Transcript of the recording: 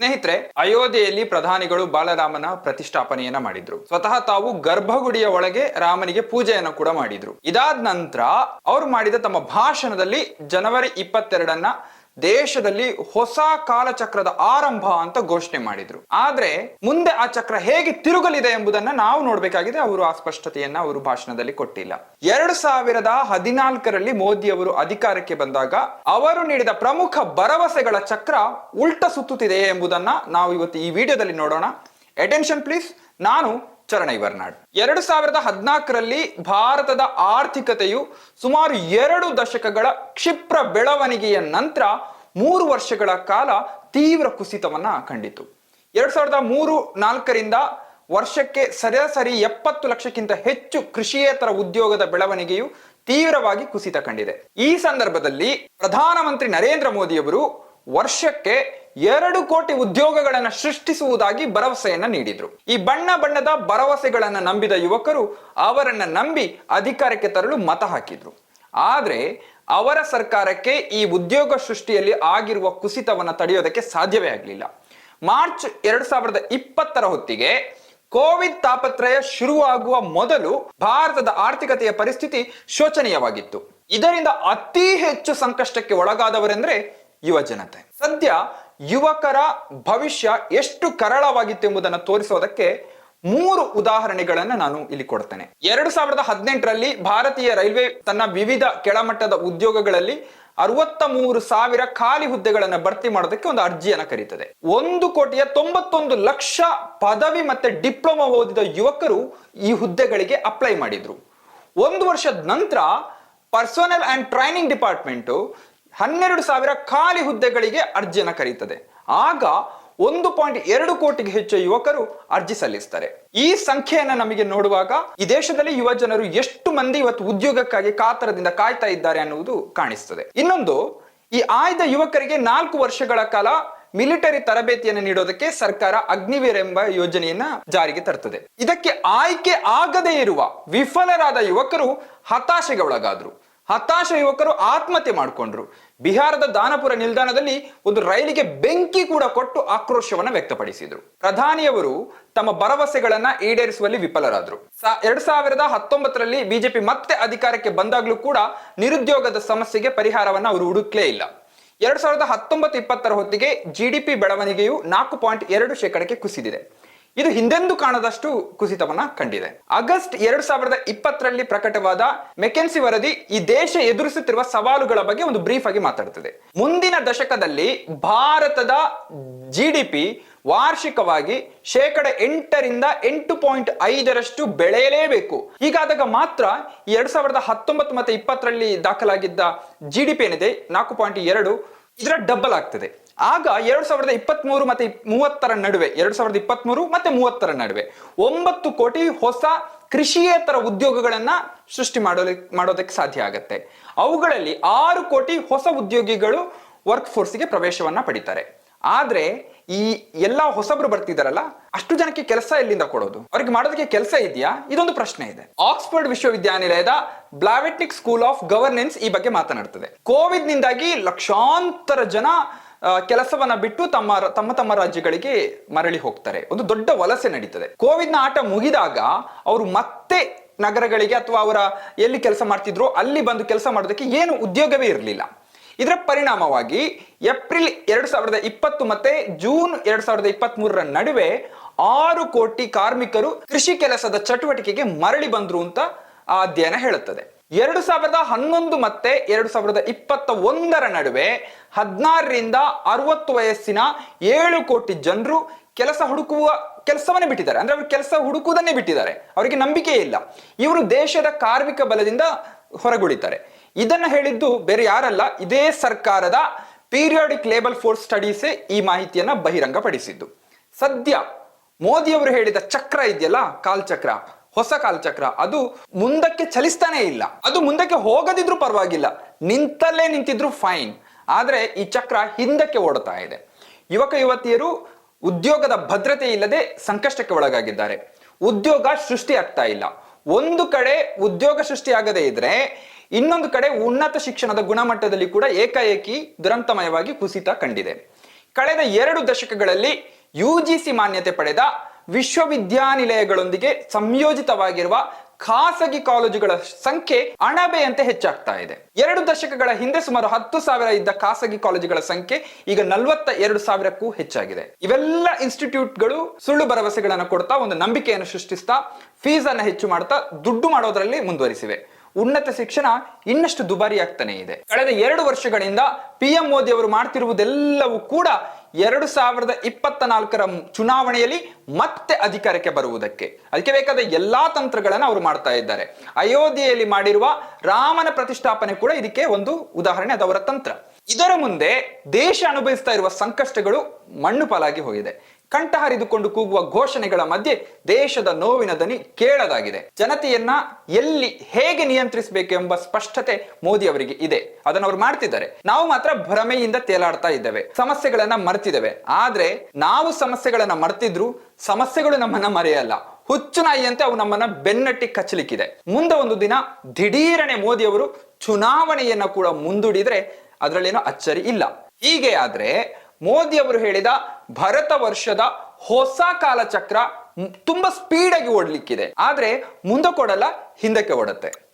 ಸ್ನೇಹಿತರೆ, ಅಯೋಧ್ಯೆಯಲ್ಲಿ ಪ್ರಧಾನಿಗಳು ಬಾಲರಾಮನ ಪ್ರತಿಷ್ಠಾಪನೆಯನ್ನ ಮಾಡಿದ್ರು. ಸ್ವತಃ ತಾವು ಗರ್ಭಗುಡಿಯ ಒಳಗೆ ರಾಮನಿಗೆ ಪೂಜೆಯನ್ನು ಕೂಡ ಮಾಡಿದ್ರು. ಇದಾದ ನಂತರ ಅವರು ಮಾಡಿದ ತಮ್ಮ ಭಾಷಣದಲ್ಲಿ ಜನವರಿ ಇಪ್ಪತ್ತೆರಡನ್ನ ದೇಶದಲ್ಲಿ ಹೊಸ ಕಾಲಚಕ್ರದ ಆರಂಭ ಅಂತ ಘೋಷಣೆ ಮಾಡಿದ್ರು. ಆದ್ರೆ ಮುಂದೆ ಆ ಚಕ್ರ ಹೇಗೆ ತಿರುಗಲಿದೆ ಎಂಬುದನ್ನ ನಾವು ನೋಡ್ಬೇಕಾಗಿದೆ. ಅವರು ಆ ಸ್ಪಷ್ಟತೆಯನ್ನ ಅವರು ಭಾಷಣದಲ್ಲಿ ಕೊಟ್ಟಿಲ್ಲ. ಎರಡು ಸಾವಿರದ ಹದಿನಾಲ್ಕರಲ್ಲಿ ಮೋದಿ ಅವರು ಅಧಿಕಾರಕ್ಕೆ ಬಂದಾಗ ಅವರು ನೀಡಿದ ಪ್ರಮುಖ ಭರವಸೆಗಳ ಚಕ್ರ ಉಲ್ಟ ಸುತ್ತುತ್ತಿದೆ ಎಂಬುದನ್ನ ನಾವು ಇವತ್ತು ಈ ವಿಡಿಯೋದಲ್ಲಿ ನೋಡೋಣ. ಅಟೆನ್ಷನ್ ಪ್ಲೀಸ್ ನಾನು ಚರಣ ಇವರ್ನಾಡ್ ಎರಡು ಸಾವಿರದ ಹದಿನಾಲ್ಕರಲ್ಲಿ ಭಾರತದ ಆರ್ಥಿಕತೆಯು ಸುಮಾರು ಎರಡು ದಶಕಗಳ ಕ್ಷಿಪ್ರ ಬೆಳವಣಿಗೆಯ ನಂತರ ಮೂರು ವರ್ಷಗಳ ಕಾಲ ತೀವ್ರ ಕುಸಿತವನ್ನ ಕಂಡಿತು ಎರಡು ಸಾವಿರದ ಮೂರು ನಾಲ್ಕರಿಂದ ವರ್ಷಕ್ಕೆ ಸರಾಸರಿ ಎಪ್ಪತ್ತು ಲಕ್ಷಕ್ಕಿಂತ ಹೆಚ್ಚು ಕೃಷಿಯೇತರ ಉದ್ಯೋಗದ ಬೆಳವಣಿಗೆಯು ತೀವ್ರವಾಗಿ ಕುಸಿತ ಕಂಡಿದೆ. ಈ ಸಂದರ್ಭದಲ್ಲಿ ಪ್ರಧಾನಮಂತ್ರಿ ನರೇಂದ್ರ ಮೋದಿಯವರು ವರ್ಷಕ್ಕೆ ಎರಡು ಕೋಟಿ ಉದ್ಯೋಗಗಳನ್ನು ಸೃಷ್ಟಿಸುವುದಾಗಿ ಭರವಸೆಯನ್ನ ನೀಡಿದ್ರು. ಈ ಬಣ್ಣ ಬಣ್ಣದ ಭರವಸೆಗಳನ್ನು ನಂಬಿದ ಯುವಕರು ಅವರನ್ನ ನಂಬಿ ಅಧಿಕಾರಕ್ಕೆ ತರಲು ಮತ ಹಾಕಿದ್ರು. ಆದ್ರೆ ಅವರ ಸರ್ಕಾರಕ್ಕೆ ಈ ಉದ್ಯೋಗ ಸೃಷ್ಟಿಯಲ್ಲಿ ಆಗಿರುವ ಕುಸಿತವನ್ನು ತಡೆಯೋದಕ್ಕೆ ಸಾಧ್ಯವೇ ಆಗಲಿಲ್ಲ. ಮಾರ್ಚ್ ಎರಡು ಸಾವಿರದ ಇಪ್ಪತ್ತರ ಹೊತ್ತಿಗೆ ಕೋವಿಡ್ ತಾಪತ್ರಯ ಶುರುವಾಗುವ ಮೊದಲು ಭಾರತದ ಆರ್ಥಿಕತೆಯ ಪರಿಸ್ಥಿತಿ ಶೋಚನೀಯವಾಗಿತ್ತು. ಇದರಿಂದ ಅತಿ ಹೆಚ್ಚು ಸಂಕಷ್ಟಕ್ಕೆ ಒಳಗಾದವರೆಂದ್ರೆ ಯುವ ಜನತೆ. ಸದ್ಯ ಯುವಕರ ಭವಿಷ್ಯ ಎಷ್ಟು ಕರಾಳವಾಗಿತ್ತು ಎಂಬುದನ್ನು ತೋರಿಸೋದಕ್ಕೆ ಮೂರು ಉದಾಹರಣೆಗಳನ್ನು ನಾನು ಇಲ್ಲಿ ಕೊಡ್ತೇನೆ. ಎರಡು ಸಾವಿರದ ಹದಿನೆಂಟರಲ್ಲಿ ಭಾರತೀಯ ರೈಲ್ವೆ ತನ್ನ ವಿವಿಧ ಕೆಳಮಟ್ಟದ ಉದ್ಯೋಗಗಳಲ್ಲಿ ಅರವತ್ತ ಮೂರು ಸಾವಿರ ಖಾಲಿ ಹುದ್ದೆಗಳನ್ನು ಭರ್ತಿ ಮಾಡೋದಕ್ಕೆ ಒಂದು ಅರ್ಜಿಯನ್ನು ಕರೀತದೆ. ಒಂದು ಕೋಟಿಯ ತೊಂಬತ್ತೊಂದು ಲಕ್ಷ ಪದವಿ ಮತ್ತೆ ಡಿಪ್ಲೊಮಾ ಓದಿದ ಯುವಕರು ಈ ಹುದ್ದೆಗಳಿಗೆ ಅಪ್ಲೈ ಮಾಡಿದ್ರು. ಒಂದು ವರ್ಷದ ನಂತರ ಪರ್ಸನಲ್ ಅಂಡ್ ಟ್ರೈನಿಂಗ್ ಡಿಪಾರ್ಟ್ಮೆಂಟ್ ಹನ್ನೆರಡು ಸಾವಿರ ಖಾಲಿ ಹುದ್ದೆಗಳಿಗೆ ಅರ್ಜಿಯನ್ನು ಕರೀತದೆ. ಆಗ ಒಂದು ಪಾಯಿಂಟ್ ಎರಡು ಕೋಟಿಗೆ ಹೆಚ್ಚು ಯುವಕರು ಅರ್ಜಿ ಸಲ್ಲಿಸ್ತಾರೆ. ಈ ಸಂಖ್ಯೆಯನ್ನ ನಮಗೆ ನೋಡುವಾಗ ಈ ದೇಶದಲ್ಲಿ ಯುವ ಜನರು ಎಷ್ಟು ಮಂದಿ ಇವತ್ತು ಉದ್ಯೋಗಕ್ಕಾಗಿ ಕಾತರದಿಂದ ಕಾಯ್ತಾ ಇದ್ದಾರೆ ಅನ್ನುವುದು ಕಾಣಿಸ್ತದೆ. ಇನ್ನೊಂದು, ಈ ಆಯ್ದ ಯುವಕರಿಗೆ ನಾಲ್ಕು ವರ್ಷಗಳ ಕಾಲ ಮಿಲಿಟರಿ ತರಬೇತಿಯನ್ನು ನೀಡೋದಕ್ಕೆ ಸರ್ಕಾರ ಅಗ್ನಿವೀರ್ ಎಂಬ ಯೋಜನೆಯನ್ನ ಜಾರಿಗೆ ತರ್ತದೆ. ಇದಕ್ಕೆ ಆಯ್ಕೆ ಆಗದೇ ಇರುವ ವಿಫಲರಾದ ಯುವಕರು ಹತಾಶೆಗೆ ಒಳಗಾದ್ರು. ಹತಾಶ ಯುವಕರು ಆತ್ಮಹತ್ಯೆ ಮಾಡಿಕೊಂಡ್ರು. ಬಿಹಾರದ ದಾನಪುರ ನಿಲ್ದಾಣದಲ್ಲಿ ಒಂದು ರೈಲಿಗೆ ಬೆಂಕಿ ಕೂಡ ಕೊಟ್ಟು ಆಕ್ರೋಶವನ್ನ ವ್ಯಕ್ತಪಡಿಸಿದ್ರು. ಪ್ರಧಾನಿಯವರು ತಮ್ಮ ಭರವಸೆಗಳನ್ನ ಈಡೇರಿಸುವಲ್ಲಿ ವಿಫಲರಾದ್ರು. ಎರಡ್ ಸಾವಿರದ ಹತ್ತೊಂಬತ್ತರಲ್ಲಿ ಬಿಜೆಪಿ ಮತ್ತೆ ಅಧಿಕಾರಕ್ಕೆ ಬಂದಾಗ್ಲೂ ಕೂಡ ನಿರುದ್ಯೋಗದ ಸಮಸ್ಯೆಗೆ ಪರಿಹಾರವನ್ನ ಅವರು ಹುಡುಕ್ಲೇ ಇಲ್ಲ. ಎರಡ್ ಸಾವಿರದ ಹತ್ತೊಂಬತ್ತು ಇಪ್ಪತ್ತರ ಹೊತ್ತಿಗೆ ಜಿಡಿಪಿ ಬೆಳವಣಿಗೆಯು ನಾಲ್ಕು ಪಾಯಿಂಟ್ ಎರಡು ಶೇಕಡಕ್ಕೆ ಕುಸಿದಿದೆ. ಇದು ಹಿಂದೆಂದೂ ಕಾಣದಷ್ಟು ಕುಸಿತವನ್ನ ಕಂಡಿದೆ. ಆಗಸ್ಟ್ ಎರಡು ಸಾವಿರದ ಇಪ್ಪತ್ತರಲ್ಲಿ ಪ್ರಕಟವಾದ ಮೆಕೆನ್ಸಿ ವರದಿ ಈ ದೇಶ ಎದುರಿಸುತ್ತಿರುವ ಸವಾಲುಗಳ ಬಗ್ಗೆ ಒಂದು ಬ್ರೀಫ್ ಆಗಿ ಮಾತಾಡುತ್ತದೆ. ಮುಂದಿನ ದಶಕದಲ್ಲಿ ಭಾರತದ ಜಿಡಿಪಿ ವಾರ್ಷಿಕವಾಗಿ ಶೇಕಡ ಎಂಟರಿಂದ ಎಂಟು ಪಾಯಿಂಟ್ ಐದರಷ್ಟು ಬೆಳೆಯಲೇಬೇಕು. ಹೀಗಾದಾಗ ಮಾತ್ರ ಎರಡ್ ಸಾವಿರದ ಹತ್ತೊಂಬತ್ತು ಮತ್ತೆ ಇಪ್ಪತ್ತರಲ್ಲಿ ದಾಖಲಾಗಿದ್ದ ಜಿ ಡಿ ಪಿ ಏನಿದೆ? ನಾಲ್ಕು ಪಾಯಿಂಟ್ ಎರಡು, ಇದರ ಡಬಲ್ ಆಗ್ತದೆ. ಆಗ ಎರಡ್ ಸಾವಿರದ ಇಪ್ಪತ್ತ್ ಮೂರು ಮತ್ತೆ ಮೂವತ್ತರ ನಡುವೆ, ಎರಡ್ ಸಾವಿರದ ಇಪ್ಪತ್ತ್ ಮೂರು ಮತ್ತೆ ಮೂವತ್ತರ ನಡುವೆ ಒಂಬತ್ತು ಕೋಟಿ ಹೊಸ ಕೃಷಿಯೇತರ ಉದ್ಯೋಗಗಳನ್ನ ಸೃಷ್ಟಿ ಮಾಡೋದಕ್ಕೆ ಮಾಡೋದಕ್ಕೆ ಸಾಧ್ಯ ಆಗತ್ತೆ. ಅವುಗಳಲ್ಲಿ ಆರು ಕೋಟಿ ಹೊಸ ಉದ್ಯೋಗಿಗಳು ವರ್ಕ್ ಫೋರ್ಸ್ಗೆ ಪ್ರವೇಶವನ್ನ ಪಡಿತಾರೆ. ಆದ್ರೆ ಈ ಎಲ್ಲಾ ಹೊಸಬ್ರು ಬರ್ತಿದಾರಲ್ಲ, ಅಷ್ಟು ಜನಕ್ಕೆ ಕೆಲಸ ಎಲ್ಲಿಂದ ಕೊಡೋದು? ಅವ್ರಿಗೆ ಮಾಡೋದಕ್ಕೆ ಕೆಲಸ ಇದೆಯಾ? ಇದೊಂದು ಪ್ರಶ್ನೆ ಇದೆ. ಆಕ್ಸ್ಫರ್ಡ್ ವಿಶ್ವವಿದ್ಯಾನಿಲಯದ ಬ್ಲಾವೆಟ್ನಿಕ್ ಸ್ಕೂಲ್ ಆಫ್ ಗವರ್ನೆನ್ಸ್ ಈ ಬಗ್ಗೆ ಮಾತನಾಡ್ತದೆ. ಕೋವಿಡ್ ನಿಂದಾಗಿ ಲಕ್ಷಾಂತರ ಜನ ಕೆಲಸವನ್ನ ಬಿಟ್ಟು ತಮ್ಮ ತಮ್ಮ ತಮ್ಮ ರಾಜ್ಯಗಳಿಗೆ ಮರಳಿ ಹೋಗ್ತಾರೆ. ಒಂದು ದೊಡ್ಡ ವಲಸೆ ನಡೀತದೆ. ಕೋವಿಡ್ನ ಆಟ ಮುಗಿದಾಗ ಅವರು ಮತ್ತೆ ನಗರಗಳಿಗೆ ಅಥವಾ ಅವರ ಎಲ್ಲಿ ಕೆಲಸ ಮಾಡ್ತಿದ್ರು ಅಲ್ಲಿ ಬಂದು ಕೆಲಸ ಮಾಡೋದಕ್ಕೆ ಏನು ಉದ್ಯೋಗವೇ ಇರಲಿಲ್ಲ. ಇದರ ಪರಿಣಾಮವಾಗಿ ಏಪ್ರಿಲ್ ಎರಡ್ ಸಾವಿರದ ಇಪ್ಪತ್ತು ಮತ್ತೆ ಜೂನ್ ಎರಡು ಸಾವಿರದ ಇಪ್ಪತ್ತ್ ಮೂರರ ನಡುವೆ ಆರು ಕೋಟಿ ಕಾರ್ಮಿಕರು ಕೃಷಿ ಕೆಲಸದ ಚಟುವಟಿಕೆಗೆ ಮರಳಿ ಬಂದರು ಅಂತ ಆ ಅಧ್ಯಯನ ಹೇಳುತ್ತದೆ. ಎರಡು ಸಾವಿರದ ಹನ್ನೊಂದು ಮತ್ತೆ ಎರಡು ಸಾವಿರದ ಇಪ್ಪತ್ತ ಒಂದರ ನಡುವೆ ಹದಿನಾರರಿಂದ ಅರವತ್ತು ವಯಸ್ಸಿನ ಏಳು ಕೋಟಿ ಜನರು ಕೆಲಸ ಹುಡುಕುವ, ಕೆಲಸವನ್ನೇ ಬಿಟ್ಟಿದ್ದಾರೆ. ಅಂದ್ರೆ ಅವರು ಕೆಲಸ ಹುಡುಕುವುದನ್ನೇ ಬಿಟ್ಟಿದ್ದಾರೆ. ಅವರಿಗೆ ನಂಬಿಕೆ ಇಲ್ಲ. ಇವರು ದೇಶದ ಕಾರ್ಮಿಕ ಬಲದಿಂದ ಹೊರಗುಳಿತಾರೆ. ಇದನ್ನ ಹೇಳಿದ್ದು ಬೇರೆ ಯಾರಲ್ಲ, ಇದೇ ಸರ್ಕಾರದ ಪೀರಿಯಾಡಿಕ್ ಲೇಬಲ್ ಫೋರ್ಸ್ ಸ್ಟಡೀಸ್ ಈ ಮಾಹಿತಿಯನ್ನ ಬಹಿರಂಗಪಡಿಸಿದ್ದು. ಸದ್ಯ ಮೋದಿಯವರು ಹೇಳಿದ ಚಕ್ರ ಇದೆಯಲ್ಲ, ಕಾಲ್ಚಕ್ರ. ಹೊಸ ಕಾಲಚಕ್ರ. ಅದು ಮುಂದಕ್ಕೆ ಚಲಿಸ್ತಾನೆ ಇಲ್ಲ. ಅದು ಮುಂದಕ್ಕೆ ಹೋಗದಿದ್ರು ಪರವಾಗಿಲ್ಲ. ನಿಂತಲ್ಲೇ ನಿಂತಿದ್ರು ಫೈನ್ ಆದರೆ ಈ ಚಕ್ರ ಹಿಂದಕ್ಕೆ ಓಡುತ್ತಾ ಇದೆ. ಯುವಕ, ಯುವತಿಯರು ಉದ್ಯೋಗದ ಭದ್ರತೆ ಇಲ್ಲದೆ ಸಂಕಷ್ಟಕ್ಕೆ ಒಳಗಾಗಿದ್ದಾರೆ. ಉದ್ಯೋಗ ಸೃಷ್ಟಿ ಆಗ್ತಾ ಇಲ್ಲ. ಒಂದು ಕಡೆ ಉದ್ಯೋಗ ಸೃಷ್ಟಿಯಾಗದೇ ಇದ್ರೆ ಇನ್ನೊಂದು ಕಡೆ ಉನ್ನತ ಶಿಕ್ಷಣದ ಗುಣಮಟ್ಟದಲ್ಲಿ ಕೂಡ ಏಕಾಏಕಿ ದುರಂತಮಯವಾಗಿ ಕುಸಿತ ಕಂಡಿದೆ. ಕಳೆದ ಎರಡು ದಶಕಗಳಲ್ಲಿ ಯುಜಿಸಿ ಮಾನ್ಯತೆ ಪಡೆದ ವಿಶ್ವವಿದ್ಯಾನಿಲಯಗಳೊಂದಿಗೆ ಸಂಯೋಜಿತವಾಗಿರುವ ಖಾಸಗಿ ಕಾಲೇಜುಗಳ ಸಂಖ್ಯೆ ಅಣಬೆಯಂತೆ ಹೆಚ್ಚಾಗ್ತಾ ಇದೆ. ಎರಡು ದಶಕಗಳ ಹಿಂದೆ ಸುಮಾರು ಹತ್ತು ಸಾವಿರ ಇದ್ದ ಖಾಸಗಿ ಕಾಲೇಜುಗಳ ಸಂಖ್ಯೆ ಈಗ ನಲವತ್ತ ಎರಡು ಸಾವಿರಕ್ಕೂ ಹೆಚ್ಚಾಗಿದೆ. ಇವೆಲ್ಲ ಇನ್ಸ್ಟಿಟ್ಯೂಟ್ಗಳು ಸುಳ್ಳು ಭರವಸೆಗಳನ್ನು ಕೊಡ್ತಾ ಒಂದು ನಂಬಿಕೆಯನ್ನು ಸೃಷ್ಟಿಸ್ತಾ ಫೀಸ್ ಅನ್ನು ಹೆಚ್ಚು ಮಾಡ್ತಾ ದುಡ್ಡು ಮಾಡೋದರಲ್ಲಿ ಮುಂದುವರಿಸಿವೆ. ಉನ್ನತ ಶಿಕ್ಷಣ ಇನ್ನಷ್ಟು ದುಬಾರಿಯಾಗ್ತಾನೆ ಇದೆ. ಕಳೆದ ಎರಡು ವರ್ಷಗಳಿಂದ ಪಿ ಎಂ ಮೋದಿ ಅವರು ಮಾಡ್ತಿರುವುದೆಲ್ಲವೂ ಕೂಡ ಎರಡು ಸಾವಿರದ ಇಪ್ಪತ್ತ ನಾಲ್ಕರ ಚುನಾವಣೆಯಲ್ಲಿ ಮತ್ತೆ ಅಧಿಕಾರಕ್ಕೆ ಬರುವುದಕ್ಕೆ. ಅದಕ್ಕೆ ಬೇಕಾದ ಎಲ್ಲಾ ತಂತ್ರಗಳನ್ನು ಅವರು ಮಾಡ್ತಾ ಇದ್ದಾರೆ. ಅಯೋಧ್ಯೆಯಲ್ಲಿ ಮಾಡಿರುವ ರಾಮನ ಪ್ರತಿಷ್ಠಾಪನೆ ಕೂಡ ಇದಕ್ಕೆ ಒಂದು ಉದಾಹರಣೆ ಅದವರ ತಂತ್ರ. ಇದರ ಮುಂದೆ ದೇಶ ಅನುಭವಿಸ್ತಾ ಇರುವ ಸಂಕಷ್ಟಗಳು ಮಣ್ಣು ಪಾಲಾಗಿ ಹೋಗಿದೆ. ಕಂಠ ಹರಿದುಕೊಂಡು ಕೂಗುವ ಘೋಷಣೆಗಳ ಮಧ್ಯೆ ದೇಶದ ನೋವಿನ ದನಿ ಕೇಳದಾಗಿದೆ ಜನತೆಯನ್ನ ಎಲ್ಲಿ ಹೇಗೆ ನಿಯಂತ್ರಿಸಬೇಕೆಂಬ ಸ್ಪಷ್ಟತೆ ಮೋದಿ ಅವರಿಗೆ ಇದೆ. ಅದನ್ನು ಅವರು ಮಾಡ್ತಿದ್ದಾರೆ. ನಾವು ಮಾತ್ರ ಭ್ರಮೆಯಿಂದ ತೇಲಾಡ್ತಾ ಇದ್ದೇವೆ. ಸಮಸ್ಯೆಗಳನ್ನ ಮರ್ತಿದ್ದೇವೆ. ಆದ್ರೆ ನಾವು ಸಮಸ್ಯೆಗಳನ್ನ ಮರ್ತಿದ್ರು ಸಮಸ್ಯೆಗಳು ನಮ್ಮನ್ನ ಮರೆಯಲ್ಲ. ಹುಚ್ಚು ನಾಯಿಯಂತೆ ಅವು ನಮ್ಮನ್ನ ಬೆನ್ನಟ್ಟಿ ಕಚ್ಚಲಿಕ್ಕಿದೆ. ಮುಂದೆ ಒಂದು ದಿನ ದಿಢೀರನೆ ಮೋದಿ ಅವರು ಚುನಾವಣೆಯನ್ನ ಕೂಡ ಮುಂದೂಡಿದ್ರೆ ಅದರಲ್ಲೇನೋ ಅಚ್ಚರಿ ಇಲ್ಲ. ಹೀಗೆ ಆದ್ರೆ ಮೋದಿ ಅವರು ಹೇಳಿದ ಭರತ ವರ್ಷದ ಹೊಸ ಕಾಲಚಕ್ರ ತುಂಬಾ ಸ್ಪೀಡ್ ಆಗಿ ಓಡ್ಲಿಕ್ಕಿದೆ. ಆದ್ರೆ ಮುಂದೆ ಕೊಡಲ್ಲ, ಹಿಂದಕ್ಕೆ ಓಡುತ್ತೆ.